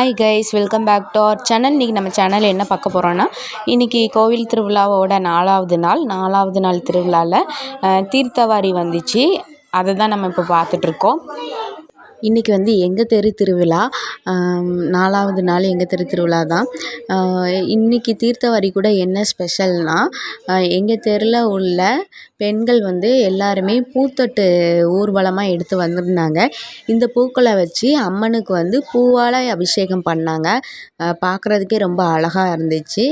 Hi guys welcome back to our channel இன்றைக்கி நம்ம channel என்ன பார்க்க போகிறோன்னா இன்றைக்கி கோவில் திருவிழாவோட நாலாவது நாள் நாலாவது நாள் திருவிழாவில் தீர்த்தவாரி வந்துச்சு. அதை தான் நம்ம இப்போ பார்த்துட்ருக்கோம் இன்றைக்கி வந்து எங்கள் தெரு திருவிழா. நாலாவது நாள் எங்கள் தெரு திருவிழா தான் இன்றைக்கி தீர்த்தவாரி கூட என்ன ஸ்பெஷல்னால் எங்கள் தெருவில் உள்ள பெண்கள் வந்து எல்லாருமே பூத்தொட்டு ஊர்வலமாக எடுத்து வந்திருந்தாங்க. இந்த பூக்களை வச்சு அம்மனுக்கு வந்து பூவால் அபிஷேகம் பண்ணாங்க. பார்க்குறதுக்கே ரொம்ப அழகாக இருந்துச்சு.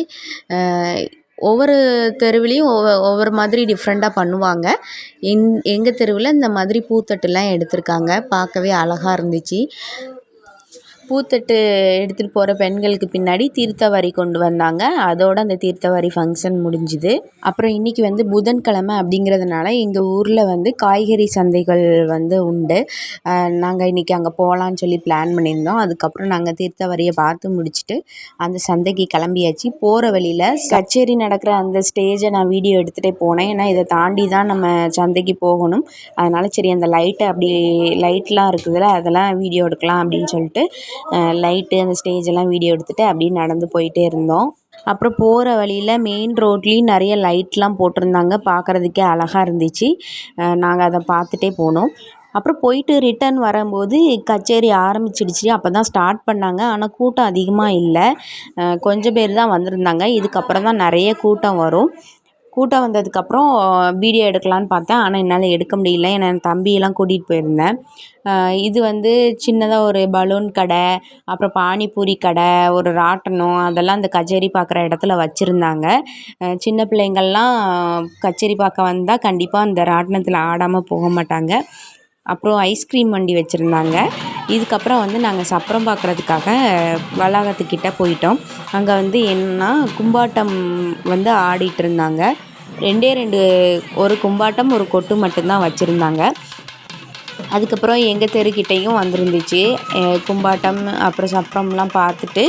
ஒவ்வொரு தெருவுலேயும் ஒவ்வொ ஒவ்வொரு மாதிரி டிஃப்ரெண்ட்டாக பண்ணுவாங்க. எங் எங்கள் தெருவில் இந்த மாதிரி பூத்தொட்டுலாம் எடுத்திருக்காங்க. பார்க்கவே அழகாக இருந்துச்சு. பூத்தட்டு எடுத்துகிட்டு போகிற பெண்களுக்கு பின்னாடி தீர்த்தவாரி கொண்டு வந்தாங்க. அதோடு அந்த தீர்த்தவாரி ஃபங்க்ஷன் முடிஞ்சுது. அப்புறம் இன்றைக்கி வந்து புதன்கிழமை அப்படிங்கிறதுனால எங்கள் ஊரில் வந்து காய்கறி சந்தைகள் வந்து உண்டு. நாங்கள் இன்றைக்கி அங்கே போகலான்னு சொல்லி பிளான் பண்ணியிருந்தோம். அதுக்கப்புறம் நாங்கள் தீர்த்தவாரியை பார்த்து முடிச்சுட்டு அந்த சந்தைக்கு கிளம்பியாச்சு. போகிற வழியில் கச்சேரி நடக்கிற அந்த ஸ்டேஜை நான் வீடியோ எடுத்துகிட்டே போனேன். ஏன்னா இதை தாண்டி தான் நம்ம சந்தைக்கு போகணும். அதனால் சரி அந்த லைட்டை அப்படி லைட்லாம் இருக்குதுல்ல அதெல்லாம் வீடியோ எடுக்கலாம் அப்படின்னு சொல்லிட்டு லைட்டு அந்த ஸ்டேஜ் எல்லாம் வீடியோ எடுத்துகிட்டு அப்படியே நடந்து போயிட்டே இருந்தோம். அப்புறம் போகிற வழியில் மெயின் ரோட்லேயும் நிறைய லைட்லாம் போட்டிருந்தாங்க. பார்க்குறதுக்கே அழகாக இருந்துச்சு. நாங்கள் அதை பார்த்துட்டே போனோம். அப்புறம் போயிட்டு ரிட்டர்ன் வரும்போது கச்சேரி ஆரம்பிச்சிடுச்சு. அப்போ தான் ஸ்டார்ட் பண்ணாங்க. ஆனால் கூட்டம் அதிகமாக இல்லை. கொஞ்சம் பேர் தான் வந்திருந்தாங்க. இதுக்கப்புறம் தான் நிறைய கூட்டம் வரும். கூட்டம் வந்ததுக்கப்புறம் வீடியோ எடுக்கலான்னு பார்த்தேன். ஆனால் என்னால் எடுக்க முடியல. ஏன்னா என் தம்பியெல்லாம் கூட்டிகிட்டு போயிருந்தேன். இது வந்து சின்னதாக ஒரு பலூன் கடை அப்புறம் பானிபூரி கடை ஒரு ராட்டனம் அதெல்லாம் அந்த கச்சேரி பார்க்குற இடத்துல வச்சுருந்தாங்க. சின்ன பிள்ளைங்கள்லாம் கச்சேரி பார்க்க வந்தால் கண்டிப்பாக அந்த ராட்டினத்தில் ஆடாமல் போக மாட்டாங்க. அப்புறம் ஐஸ்கிரீம் வண்டி வச்சுருந்தாங்க. இதுக்கப்புறம் வந்து நாங்கள் சப்பரம் பார்க்குறதுக்காக வளாகத்துக்கிட்ட போயிட்டோம். அங்கே வந்து என்னன்னா கும்பாட்டம் வந்து ஆடிட்டு இருந்தாங்க. ரெண்டே ரெண்டு ஒரு கும்பாட்டம் ஒரு கொட்டு மட்டும்தான் வச்சுருந்தாங்க. அதுக்கப்புறம் எங்கள் தெருக்கிட்டேயும் வந்துருந்துச்சு. கும்பாட்டம் அப்புறம் சப்பரம்லாம் பார்த்துட்டு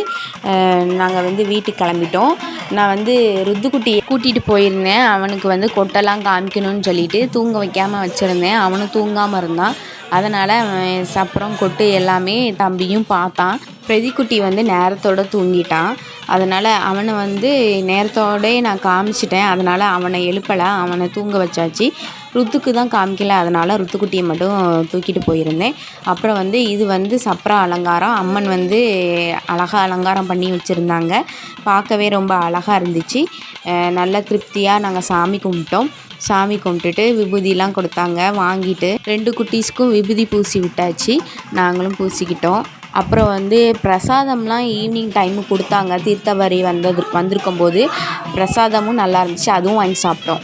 நாங்கள் வந்து வீட்டுக்கு கிளம்பிட்டோம். நான் வந்து ருத்துக்குட்டியை கூட்டிகிட்டு போயிருந்தேன். அவனுக்கு வந்து கொட்டெல்லாம் காமிக்கணும்னு சொல்லிட்டு தூங்க வைக்காமல் வச்சுருந்தேன். அவனும் தூங்காமல் இருந்தான். அதனால் சப்பரம் கொட்டு எல்லாமே தம்பியும் பார்த்தான். பிரதிக்குட்டி வந்து நேரத்தோடு தூங்கிட்டான். அதனால் அவனை வந்து நேரத்தோடே நான் காமிச்சிட்டேன். அதனால் அவனை எழுப்பலை அவனை தூங்க வச்சாச்சு. ருத்துக்கு தான் காமிக்கல. அதனால் ருத்துக்குட்டியை மட்டும் தூக்கிட்டு போயிருந்தேன். அப்புறம் வந்து இது வந்து சப்ரா அலங்காரம். அம்மன் வந்து அழகாக அலங்காரம் பண்ணி வச்சுருந்தாங்க. பார்க்கவே ரொம்ப அழகாக இருந்துச்சு. நல்ல திருப்தியாக நாங்கள் சாமி கும்பிட்டோம். சாமி கும்பிட்டுட்டு விபூதிலாம் கொடுத்தாங்க. வாங்கிட்டு ரெண்டு குட்டீஸ்க்கும் விபூதி பூசி விட்டாச்சு. நாங்களும் பூசிக்கிட்டோம். அப்புறம் வந்து பிரசாதம்லாம் ஈவினிங் டைமு கொடுத்தாங்க. தீர்த்தவரி வந்தது வந்திருக்கும் போது பிரசாதமும் நல்லா இருந்துச்சு. அதுவும் வாங்கி சாப்பிட்டோம்.